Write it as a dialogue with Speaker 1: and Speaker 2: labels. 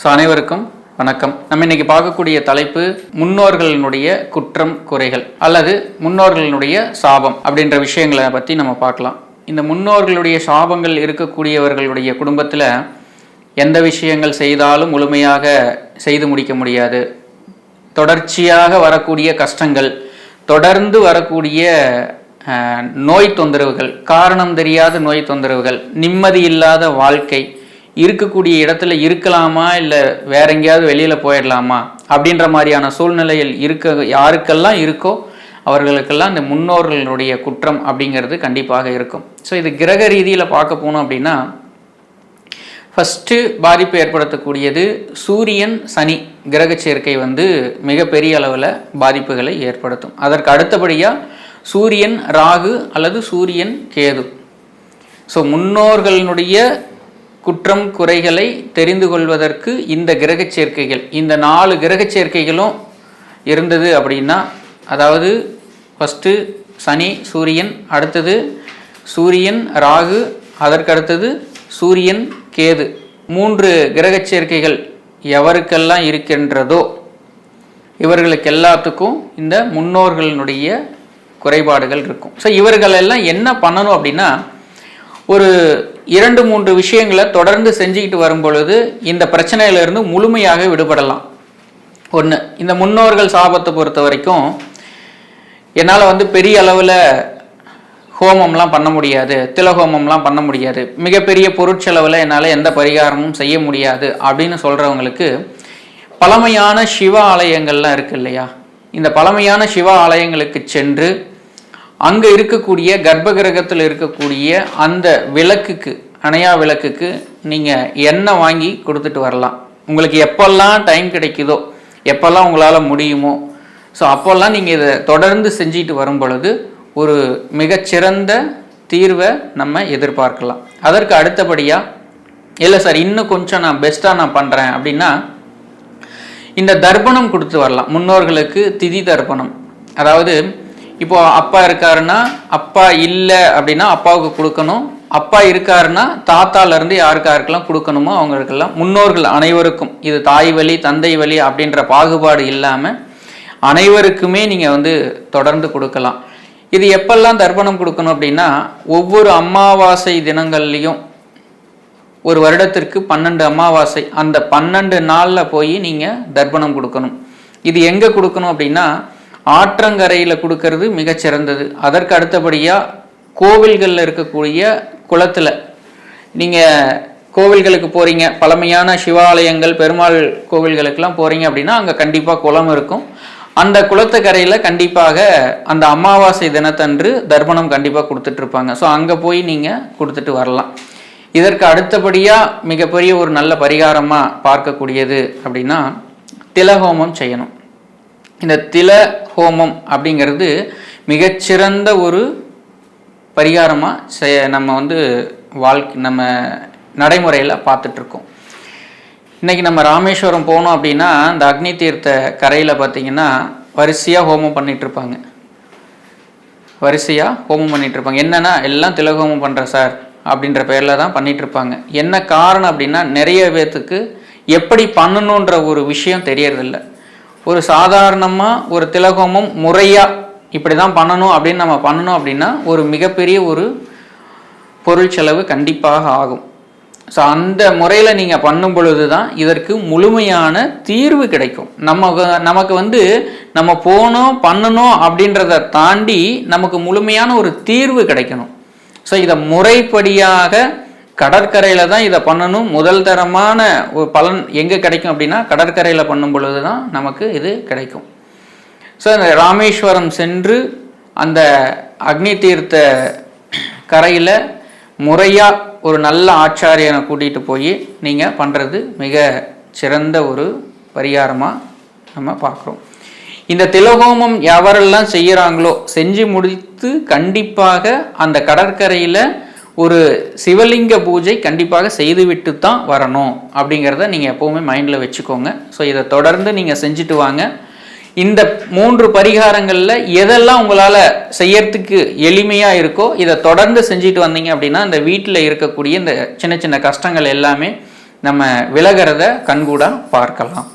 Speaker 1: So அனைவருக்கும் வணக்கம். நம்ம இன்னைக்கு பார்க்கக்கூடிய தலைப்பு முன்னோர்களினுடைய குற்றம் குறைகள் அல்லது முன்னோர்களினுடைய சாபம் அப்படின்ற விஷயங்களை பற்றி நம்ம பார்க்கலாம். இந்த முன்னோர்களுடைய சாபங்கள் இருக்கக்கூடியவர்களுடைய குடும்பத்தில் எந்த விஷயங்கள் செய்தாலும் முழுமையாக செய்து முடிக்க முடியாது. தொடர்ச்சியாக வரக்கூடிய கஷ்டங்கள் தொடர்ந்து வரக்கூடிய நோய் தொந்தரவுகள் காரணம் தெரியாத நோய் தொந்தரவுகள் நிம்மதி இல்லாத வாழ்க்கை இருக்கக்கூடிய இடத்துல இருக்கலாமா? இல்லை வேற எங்கேயாவது வெளியில் போயிடலாமா? அப்படின்ற மாதிரியான சூழ்நிலையில் இருக்க யாருக்கெல்லாம் இருக்கோ அவர்களுக்கெல்லாம் இந்த முன்னோர்களுடைய குற்றம் அப்படிங்கிறது கண்டிப்பாக இருக்கும். ஸோ இது கிரக ரீதியில் பார்க்க போனோம் அப்படின்னா ஃபஸ்ட்டு பாதிப்பு ஏற்படுத்தக்கூடியது சூரியன் சனி கிரக சேர்க்கை வந்து மிகப்பெரிய அளவில் பாதிப்புகளை ஏற்படுத்தும். அதற்கு அடுத்தபடியாக சூரியன் ராகு அல்லது சூரியன் கேது. ஸோ முன்னோர்களினுடைய குற்றம் குறைகளை தெரிந்து கொள்வதற்கு இந்த கிரக சேர்க்கைகள் இந்த நாலு கிரக சேர்க்கைகளும் இருந்தது அப்படின்னா அதாவது ஃபஸ்ட்டு சனி சூரியன் அடுத்தது சூரியன் ராகு அதற்கு அடுத்தது சூரியன் கேது. மூன்று கிரக சேர்க்கைகள் எவருக்கெல்லாம் இருக்கின்றதோ இவர்களுக்கு எல்லாத்துக்கும் இந்த முன்னோர்களினுடைய குறைபாடுகள் இருக்கும். ஸோ இவர்களெல்லாம் என்ன பண்ணணும் அப்படின்னா ஒரு இரண்டு மூன்று விஷயங்களை தொடர்ந்து செஞ்சுக்கிட்டு வரும் பொழுது இந்த பிரச்சனையிலிருந்து முழுமையாக விடுபடலாம். ஒன்று இந்த முன்னோர்கள் சாபத்தை பொறுத்த வரைக்கும் என்னால் வந்து பெரிய அளவில் ஹோமம்லாம் பண்ண முடியாது திலஹோமம்லாம் பண்ண முடியாது. மிகப்பெரிய பொருட்செலவில் என்னால் எந்த பரிகாரமும் செய்ய முடியாது அப்படின்னு சொல்கிறவங்களுக்கு பழமையான சிவ ஆலயங்கள்லாம் இருக்கு இல்லையா? இந்த பழமையான சிவ ஆலயங்களுக்கு சென்று அங்கே இருக்கக்கூடிய கர்ப்ப கிரகத்தில் இருக்கக்கூடிய அந்த விளக்குக்கு அணையா விளக்குக்கு நீங்கள் எண்ணெய் வாங்கி கொடுத்துட்டு வரலாம். உங்களுக்கு எப்போல்லாம் டைம் கிடைக்குதோ எப்போல்லாம் உங்களால் முடியுமோ. ஸோ அப்போல்லாம் நீங்கள் இதை தொடர்ந்து செஞ்சுட்டு வரும் பொழுது ஒரு மிகச்சிறந்த தீர்வை நம்ம எதிர்பார்க்கலாம். அதற்கு அடுத்தபடியாக இல்லை சார் இன்னும் கொஞ்சம் நான் பெஸ்ட்டாக நான் பண்ணுறேன் அப்படின்னா இந்த தர்ப்பணம் கொடுத்து வரலாம். முன்னோர்களுக்கு திதி தர்ப்பணம். அதாவது இப்போ அப்பா இருக்காருன்னா அப்பா இல்லை அப்படின்னா அப்பாவுக்கு கொடுக்கணும். அப்பா இருக்காருன்னா தாத்தால இருந்து யாருக்காருக்கெல்லாம் கொடுக்கணுமோ அவங்களுக்கெல்லாம் முன்னோர்கள் அனைவருக்கும் இது தாய் வழி தந்தை வழி அப்படின்ற பாகுபாடு இல்லாமல் அனைவருக்குமே நீங்கள் வந்து தொடர்ந்து கொடுக்கலாம். இது எப்பெல்லாம் தர்ப்பணம் கொடுக்கணும் அப்படின்னா ஒவ்வொரு அமாவாசை தினங்கள்லையும் ஒரு வருடத்திற்கு பன்னெண்டு அமாவாசை அந்த பன்னெண்டு நாளில் போய் நீங்கள் தர்ப்பணம் கொடுக்கணும். இது எங்கே கொடுக்கணும் அப்படின்னா ஆற்றங்கரையில் கொடுக்கறது மிகச்சிறந்தது அதற்கு அடுத்தபடியாக கோவில்களில் இருக்கக்கூடிய குளத்தில் நீங்கள் கோவில்களுக்கு போகிறீங்க பழமையான சிவாலயங்கள் பெருமாள் கோவில்களுக்கெல்லாம் போகிறீங்க அப்படின்னா அங்கே கண்டிப்பாக குளம் இருக்கும். அந்த குளத்துக்கரையில் கண்டிப்பாக அந்த அமாவாசை தினத்தன்று தர்ப்பணம் கண்டிப்பாக கொடுத்துட்ருப்பாங்க ஸோ அங்கே போய் நீங்கள் கொடுத்துட்டு வரலாம். இதற்கு அடுத்தபடியாக மிகப்பெரிய ஒரு நல்ல பரிகாரமாக பார்க்கக்கூடியது அப்படின்னா திலஹோமம் செய்யணும். இந்த தில ஹோமம் அப்படிங்கிறது மிகச்சிறந்த ஒரு பரிகாரமாக செய நம்ம வந்து வாழ்க்கை நம்ம நடைமுறையில் பார்த்துட்ருக்கோம். இன்றைக்கி நம்ம ராமேஸ்வரம் போனோம் அப்படின்னா இந்த அக்னி தீர்த்த கரையில் பார்த்தீங்கன்னா வரிசையாக ஹோமம் பண்ணிகிட்ருப்பாங்க வரிசையாக ஹோமம் பண்ணிகிட்ருப்பாங்க இருப்பாங்க என்னன்னா எல்லாம் திலகோமம் பண்ணுறேன் சார் அப்படின்ற பேரில் தான் பண்ணிகிட்ருப்பாங்க என்ன காரணம் அப்படின்னா நிறைய பேர்த்துக்கு எப்படி பண்ணணுன்ற ஒரு விஷயம் தெரியறதில்ல. ஒரு சாதாரணமாக ஒரு திலகோமம் முறையாக இப்படி தான் பண்ணணும் அப்படின்னு நம்ம பண்ணணும் அப்படின்னா ஒரு மிகப்பெரிய ஒரு பொருள் செலவு கண்டிப்பாக ஆகும். ஸோ அந்த முறையில் நீங்கள் பண்ணும் பொழுது தான் இதற்கு முழுமையான தீர்வு கிடைக்கும். நம்ம நமக்கு வந்து நம்ம போனோம் பண்ணணும் அப்படின்றத தாண்டி நமக்கு முழுமையான ஒரு தீர்வு கிடைக்கணும். ஸோ இதை முறைப்படியாக கடற்கரையில் தான் இதை பண்ணணும். முதல் தரமான ஒரு பலன் எங்கே கிடைக்கும் அப்படின்னா கடற்கரையில் பண்ணும் பொழுது தான் நமக்கு இது கிடைக்கும். ஸோ இந்த ராமேஸ்வரம் சென்று அந்த அக்னி தீர்த்த கரையில் முறையாக ஒரு நல்ல ஆச்சாரியனை கூட்டிகிட்டு போய் நீங்கள் பண்ணுறது மிக சிறந்த ஒரு பரிகாரமாக நம்ம பார்க்குறோம். இந்த திலகோமம் எவரெல்லாம் செய்கிறாங்களோ செஞ்சு முடித்து கண்டிப்பாக அந்த கடற்கரையில் ஒரு சிவலிங்க பூஜை கண்டிப்பாக செய்துவிட்டு தான் வரணும் அப்படிங்கிறத நீங்கள் எப்போவுமே மைண்டில் வச்சுக்கோங்க. ஸோ இதை தொடர்ந்து நீங்கள் செஞ்சுட்டு வாங்க. இந்த மூன்று பரிகாரங்களில் எதெல்லாம் உங்களால் செய்யறதுக்கு எளிமையாக இருக்கோ இதை தொடர்ந்து செஞ்சுட்டு வந்தீங்க அப்படின்னா இந்த வீட்டில் இருக்கக்கூடிய இந்த சின்ன சின்ன கஷ்டங்கள் எல்லாமே நம்ம விலகிறத கண்கூடாக பார்க்கலாம்.